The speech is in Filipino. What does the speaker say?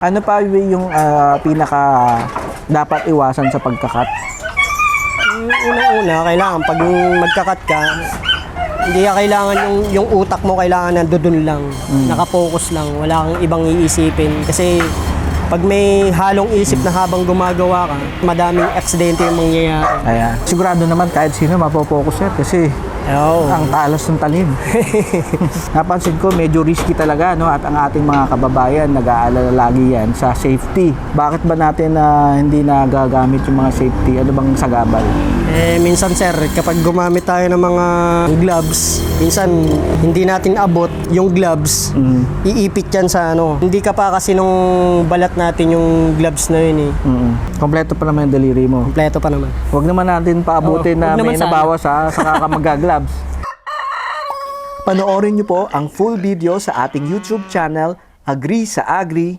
Ano pa yung ah, pinaka dapat iwasan sa pagkakat? Unang-una, kailangan pag magkakat ka, hindi ka kailangan yung, yung utak mo kailangan nandun lang. Nakapokus lang. Wala kang ibang iisipin. Kasi pag may halong isip na habang gumagawa ka, madaming aksidente yung mangyayari. Ayan. Sigurado naman kahit sino mapopokus yan kasi Oo. ang talas ng talim. Napansin ko medyo risky talaga no at ang ating mga kababayan nag-aalala lagi yan sa safety. Bakit ba natin na hindi nagagamit yung mga safety? Ano bang sagabal? Eh, minsan sir, kapag gumamit tayo ng mga gloves, minsan hindi natin abot yung gloves, Mm. iipit yan sa ano. Hindi ka pa kasi nung balat natin yung gloves na yun eh. Mm. Kompleto pa naman yung delivery mo. Kompleto pa naman. Huwag naman natin paabutin Oo, na huwag may naman sana. nabawas ha, sa kakamagagloves. Panoorin niyo po ang full video sa ating YouTube channel, Agree sa Agri,